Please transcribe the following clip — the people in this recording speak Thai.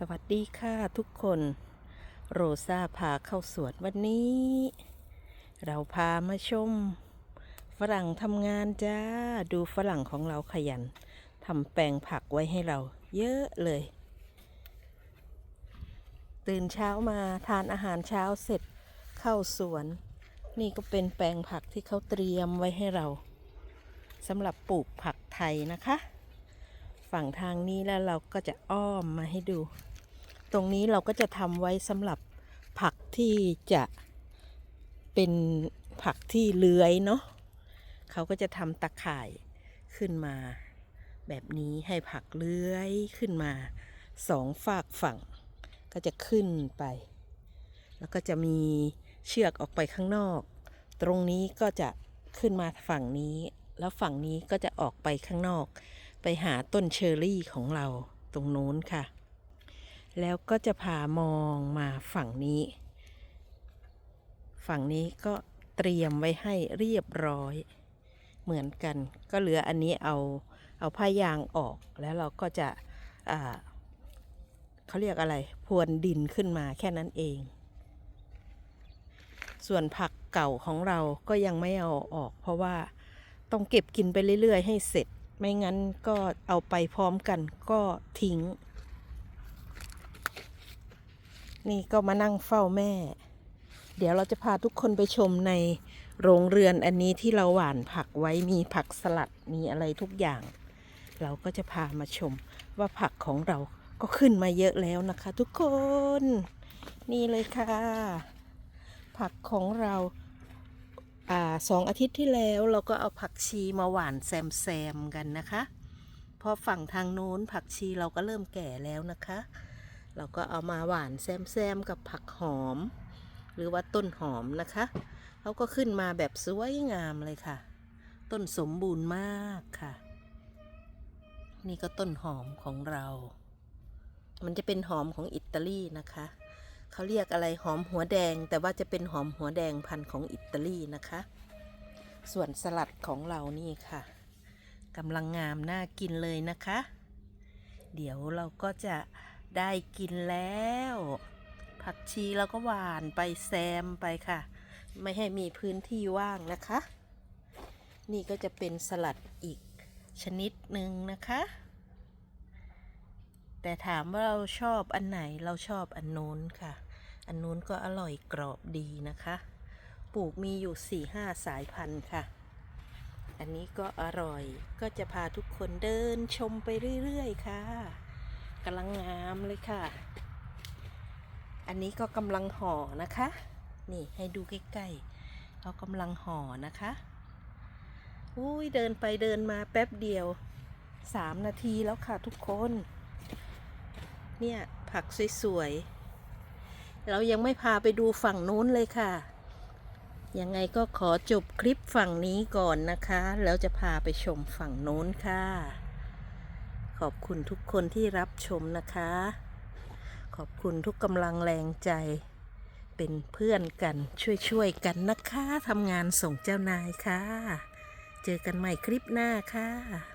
สวัสดีค่ะทุกคน โรซาพาเข้าสวนวันนี้ เราพามาชม ฝรั่งทำงานจ้า ดูฝรั่งของเราขยันทำแปลงผักไว้ให้เรา เยอะเลย ตื่นเช้ามาทานอาหารเช้าเสร็จเข้าสวน นี่ก็เป็นแปลงผักที่เขาเตรียมไว้ให้เราสำหรับปลูกผักไทยนะคะ ฝั่งทางนี้แล้วเราก็จะอ้อมมาให้ดู ตรงนี้เราก็จะทำไว้สำหรับผักที่จะเป็นผักที่เลื้อยเนาะเขาก็จะทำตะข่ายขึ้นมา แบบนี้ให้ผักเลื้อยขึ้นมาสองฝากฝั่ง ก็จะขึ้นไป แล้วก็จะมีเชือกออกไปข้างนอก ตรงนี้ก็จะขึ้นมาฝั่งนี้ แล้วฝั่งนี้ก็จะออกไปข้างนอก ไปหาต้นเชอร์รี่ของเราตรงโน้นค่ะ แล้วก็จะพามองมาฝั่งนี้ ฝั่งนี้ก็เตรียมไว้ให้เรียบร้อย เหมือนกันก็เหลืออันนี้เอาเอาผ้ายางออกแล้วเราก็จะเขาเรียกอะไรพรวนดินขึ้นมาแค่นั้นเอง ส่วนผักเก่าของเราก็ยังไม่เอาออก เพราะว่าต้องเก็บกินไปเรื่อย ๆ ให้เสร็จ ไม่งั้นก็เอาไปพร้อมกันก็ทิ้ง นี่ก็มานั่งเฝ้าแม่ เดี๋ยวเราจะพาทุกคนไปชมในโรงเรือนอันนี้ที่เราหว่านผักไว้มีผักสลัดมีอะไรทุกอย่าง เราก็จะพามาชมว่าผักของเราก็ขึ้นมาเยอะแล้วนะคะ ทุกคน นี่เลยค่ะ ผักของเรา อ่าสองอาทิตย์ที่แล้วเราก็เอาผักชีมาหว่านแซมแซมๆกันนะคะพอฝั่งทางโน้นผักชีเราก็เริ่มแก่แล้วนะคะ เราก็เอามาหว่านแซมแซมๆกับผักหอม หรือว่าต้นหอมนะคะเขาก็ขึ้นมาแบบสวยงามเลยค่ะ ต้นสมบูรณ์มากค่ะ นี่ก็ต้นหอมของเรา มันจะเป็นหอมของอิตาลีนะคะ เขาเรียกอะไรหอมหัวแดง แต่ว่าจะเป็นหอมหัวแดงพันธุ์ของอิตาลีนะคะ ส่วนสลัดของเรานี่ค่ะกำลังงามน่ากินเลยนะคะ เดี๋ยวเราก็จะได้กินแล้ว ผักชีเราก็หวานไปแซมไปค่ะ ไม่ให้มีพื้นที่ว่างนะคะ นี่ก็จะเป็นสลัดอีกชนิดหนึ่งนะคะ แต่ถามว่าเราชอบอันไหนเราชอบอันโน้นค่ะ อันนู้นก็อร่อยกรอบดีนะคะ ปลูกมีอยู่4ี่ห้าสายพันธุ์ค่ะ อันนี้ก็อร่อยก็จะพาทุกคนเดินชมไปเรื่อยๆค่ะกำลังงามเลยค่ะ อันนี้ก็กำลังห่อนะคะ นี่ให้ดูใกล้ๆเขากำลังห่อนะคะอุ้ยเดินไปเดินมาแป๊บเดียวสามนาทีแล้วค่ะทุกคน เนี่ย ผักสวยๆ เรายังไม่พาไปดูฝั่งนู้นเลยค่ะ ยังไงก็ขอจบคลิปฝั่งนี้ก่อนนะคะ แล้วจะพาไปชมฝั่งโน้นค่ะ ขอบคุณทุกคนที่รับชมนะคะ ขอบคุณทุกกำลังแรงใจ เป็นเพื่อนกันช่วยๆกันนะคะทำงานส่งเจ้านายค่ะ เจอกันใหม่คลิปหน้าค่ะ